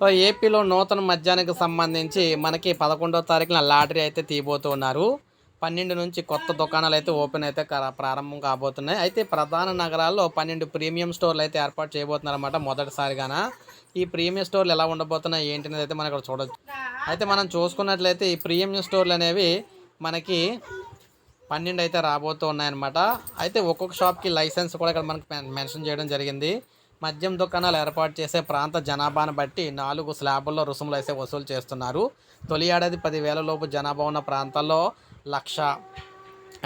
So ఏపీలో నూతన మద్యానికి సంబంధించి మనకి పదకొండో తారీఖున లాటరీ అయితే తీయబోతున్నారు పన్నెండు నుంచి కొత్త దుకాణాలు అయితే ఓపెన్ అయితే ప్రారంభం కాబోతున్నాయి. అయితే ప్రధాన నగరాల్లో పన్నెండు ప్రీమియం స్టోర్లు అయితే ఏర్పాటు చేయబోతున్నారన్నమాట మొదటిసారిగాన. ఈ ప్రీమియం స్టోర్లు ఎలా ఉండబోతున్నాయి ఏంటి అనేది అయితే మనం ఇక్కడ చూడవచ్చు అయితే మనం చూసుకున్నట్లయితే ఈ ప్రీమియం స్టోర్లు అనేవి మనకి పన్నెండు అయితే రాబోతూ ఉన్నాయన్నమాట అయితే ఒక్కొక్క షాప్కి లైసెన్స్ కూడా ఇక్కడ మనకి మెన్షన్ చేయడం జరిగింది. మద్యం దుకాణాలు ఏర్పాటు చేసే ప్రాంత జనాభాను బట్టి నాలుగు స్లాబుల్లో రుసుములు అయితే వసూలు చేస్తున్నారు. తొలి ఏడాది పదివేల లోపు జనాభా ఉన్న ప్రాంతాల్లో లక్ష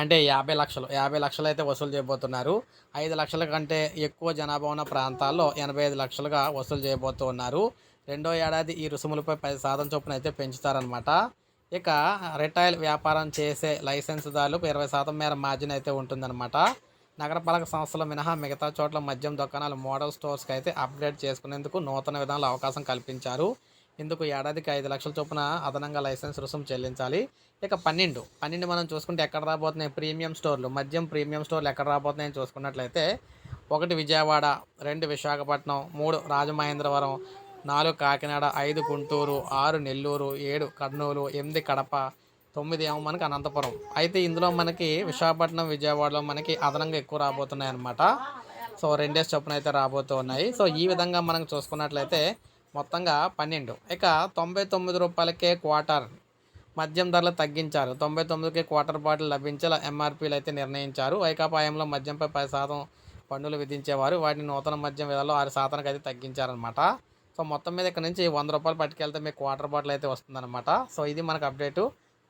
అంటే యాభై లక్షలు యాభై లక్షలు అయితే వసూలు చేయబోతున్నారు. ఐదు లక్షల కంటే ఎక్కువ జనాభా ఉన్న ప్రాంతాల్లో ఎనభై ఐదు లక్షలుగా వసూలు చేయబోతూ ఉన్నారు రెండో ఏడాది ఈ రుసుములపై పది శాతం చొప్పున అయితే పెంచుతారనమాట ఇక రిటైల్ వ్యాపారం చేసే లైసెన్సుదారులకు ఇరవై శాతం మేర మార్జిన్ అయితే ఉంటుందన్నమాట. నగరపాలక సంస్థల మినహా మిగతా చోట్ల మద్యం దుకాణాలు మోడల్ స్టోర్స్కి అయితే అప్గ్రేడ్ చేసుకునేందుకు నూతన విధానాలు అవకాశం కల్పించారు. ఇందుకు ఏడాదికి ఐదు లక్షల చొప్పున అదనంగా లైసెన్స్ రుసుము చెల్లించాలి. ఇక పన్నెండు పన్నెండు మనం చూసుకుంటే ఎక్కడ రాబోతున్నాయి ప్రీమియం స్టోర్లు? మద్యం ప్రీమియం స్టోర్లు ఎక్కడ రాబోతున్నాయని చూసుకున్నట్లయితే ఒకటి విజయవాడ రెండు విశాఖపట్నం మూడు రాజమహేంద్రవరం నాలుగు కాకినాడ ఐదు గుంటూరు ఆరు నెల్లూరు ఏడు కర్నూలు ఎనిమిది కడప తొమ్మిది ఏమో మనకి అనంతపురం. అయితే ఇందులో మనకి విశాఖపట్నం విజయవాడలో మనకి అదనంగా ఎక్కువ రాబోతున్నాయి అన్నమాట సో రెండేసి చొప్పున అయితే రాబోతూ ఉన్నాయి. సో ఈ విధంగా మనం చూసుకున్నట్లయితే మొత్తంగా పన్నెండు. ఇక తొంభై తొమ్మిది రూపాయలకే క్వార్టర్ మద్యం ధరలు తగ్గించారు. తొంభై తొమ్మిదికి క్వార్టర్ బాటిల్ లభించేలా ఎంఆర్పీలు అయితే నిర్ణయించారు. వైకాపాయంలో మద్యంపై పది శాతం పన్నులు విధించేవారు. వాటిని నూతన మద్యం విధాలో ఆరు శాతానికి అయితే తగ్గించారనమాట సో మొత్తం మీద ఇక్కడ నుంచి వంద రూపాయలు పట్టుకెళ్తే మీకు క్వార్టర్ బాటిల్ అయితే వస్తుందన్నమాట. సో ఇది మనకు అప్డేటు.